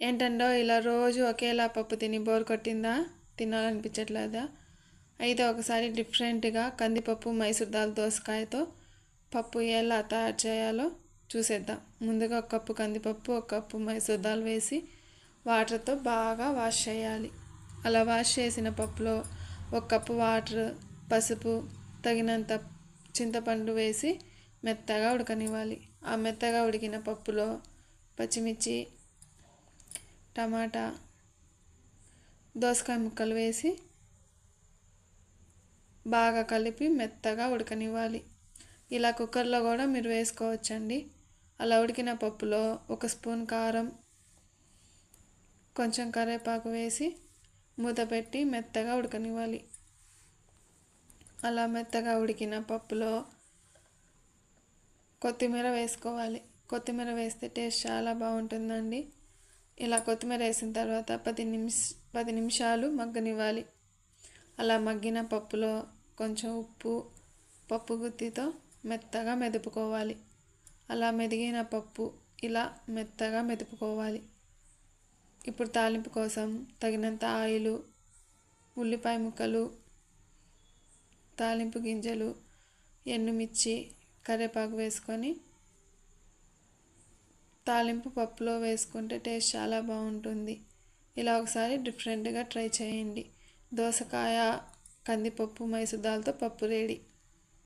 ఏంటండో ఇలా రోజు ఒకేలా పప్పు తిని బోర్ కొట్టిందా? తినాలనిపించట్లేదా? అయితే ఒకసారి డిఫరెంట్గా కందిపప్పు మైసూర్ దాల్ దోసకాయతో పప్పు ఎలా తయారు చేయాలో చూసేద్దాం. ముందుగా ఒక కప్పు కందిపప్పు ఒక కప్పు మైసూర్ దాల్ వేసి వాటర్తో బాగా వాష్ చేయాలి. అలా వాష్ చేసిన పప్పులో ఒక కప్పు వాటర్ పసుపు తగినంత చింతపండు వేసి మెత్తగా ఉడకనివ్వాలి. ఆ మెత్తగా ఉడికిన పప్పులో పచ్చిమిర్చి టమాటా దోసకాయ ముక్కలు వేసి బాగా కలిపి మెత్తగా ఉడకనివ్వాలి. ఇలా కుక్కర్లో కూడా మీరు వేసుకోవచ్చండి. అలా ఉడికిన పప్పులో ఒక స్పూన్ కారం కొంచెం కరివేపాకు వేసి మూత పెట్టి మెత్తగా ఉడకనివ్వాలి. అలా మెత్తగా ఉడికిన పప్పులో కొత్తిమీర వేసుకోవాలి. కొత్తిమీర వేస్తే టేస్ట్ చాలా బాగుంటుందండి. ఇలా కొత్తిమీర వేసిన తర్వాత పది నిమిష పది నిమిషాలు మగ్గనివ్వాలి. అలా మగ్గిన పప్పులో కొంచెం ఉప్పు పప్పు గుత్తితో మెత్తగా మెదుపుకోవాలి. అలా మెదిగిన పప్పు ఇలా మెత్తగా మెదుపుకోవాలి. ఇప్పుడు తాలింపు కోసం తగినంత ఆయిలు ఉల్లిపాయ ముక్కలు తాలింపు గింజలు ఎండుమిర్చి కరివేపాకు వేసుకొని తాలింపు పప్పులో వేసుకుంటే టేస్ట్ చాలా బాగుంటుంది. ఇలా ఒకసారి డిఫరెంట్గా ట్రై చేయండి. దోసకాయ కందిపప్పు మైసూర్ దాల్తో పప్పు రెడీ.